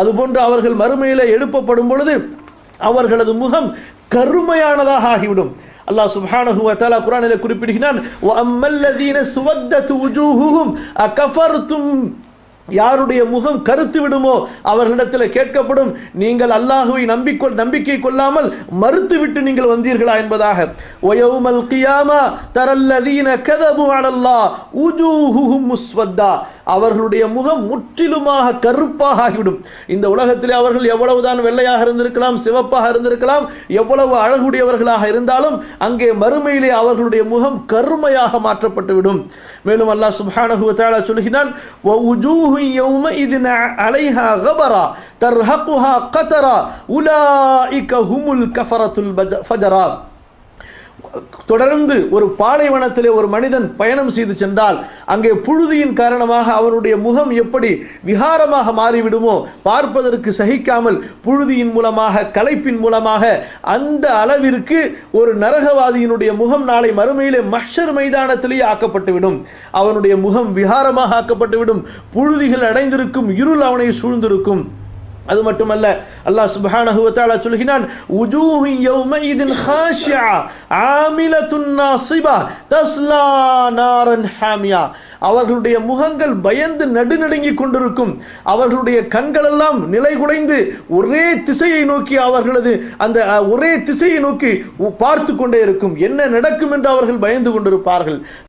அதுபோன்று அவர்கள் மறுமையிலே எழுப்பப்படும் பொழுது அவர்களது முகம் கருமையானதாக ஆகிவிடும். அல்லாஹ் சுப்ஹானஹு வ தஆலா குர்ஆனில் குறிப்பிடுகிறான் வ அம்மல்லதீன சுவத்தத் வுஜூஹுஹும் அகஃபர்தும் யாருடைய முகம் கருத்து விடுமோ அவர்களிடத்தில் கேட்கப்படும். நீங்கள் அல்லாஹுவை நம்பிக்கொள் நம்பிக்கை கொள்ளாமல் மறுத்துவிட்டு நீங்கள் வந்தீர்களா என்பதாக. ஒயவுமல் கியாமா தரல்லதீன கதபு அனல்லா உஜூஹுஹும் முஸ்வத்தா. அவர்களுடைய முகம் முற்றிலுமாக கருப்பாக ஆகிவிடும். இந்த உலகத்திலே அவர்கள் எவ்வளவுதான் வெள்ளையாக இருந்திருக்கலாம் சிவப்பாக இருந்திருக்கலாம் எவ்வளவு அழகுடையவர்களாக இருந்தாலும் அங்கே மறுமையிலே அவர்களுடைய முகம் கருமையாக மாற்றப்பட்டுவிடும். மேலும் அல்லாஹ் சுப்ஹானஹு வ தஆலா சொல்கிறான் يَوْمَئِذٍ عَلَيْهَا غَبَرَةٌ تَرْهَقُهَا قَتَرًا. أُولَئِكَ هُمُ الْكَفَرَةُ الْفَجَرَةُ தொடர்ந்து ஒரு பாலைவனத்திலே ஒரு மனிதன் பயணம் செய்து சென்றால் அங்கே புழுதியின் காரணமாக அவனுடைய முகம் எப்படி விகாரமாக மாறிவிடுமோ பார்ப்பதற்கு சகிக்காமல் புழுதியின் மூலமாக களைப்பின் மூலமாக அந்த அளவிற்கு ஒரு நரகவாதியினுடைய முகம் நாளை மறுமையிலே மஷர் மைதானத்திலேயே ஆக்கப்பட்டுவிடும். அவனுடைய முகம் விகாரமாக ஆக்கப்பட்டுவிடும். புழுதிகள் அடைந்திருக்கும் இருள் அவனை சூழ்ந்திருக்கும். அது மட்டுமல்ல அல்லாஹ் சுபஹானஹுவத்தால சொல்கிறான் உஜூஹு யௌமஇதின் ஹாஷிஆ ஆமிலத்துன் நாசிபா தஸ்லா நாரன் ஹாமியா. அவர்களுடைய முகங்கள் பயந்து நடுநடுங்கிக் கொண்டிருக்கும். அவர்களுடைய கண்களெல்லாம் நிலைகுலைந்து ஒரே திசையை நோக்கி அவர்களது அந்த ஒரே திசையை நோக்கி பார்த்து கொண்டே இருக்கும். என்ன நடக்கும் என்று அவர்கள் பயந்து கொண்டிருப்பார்கள்.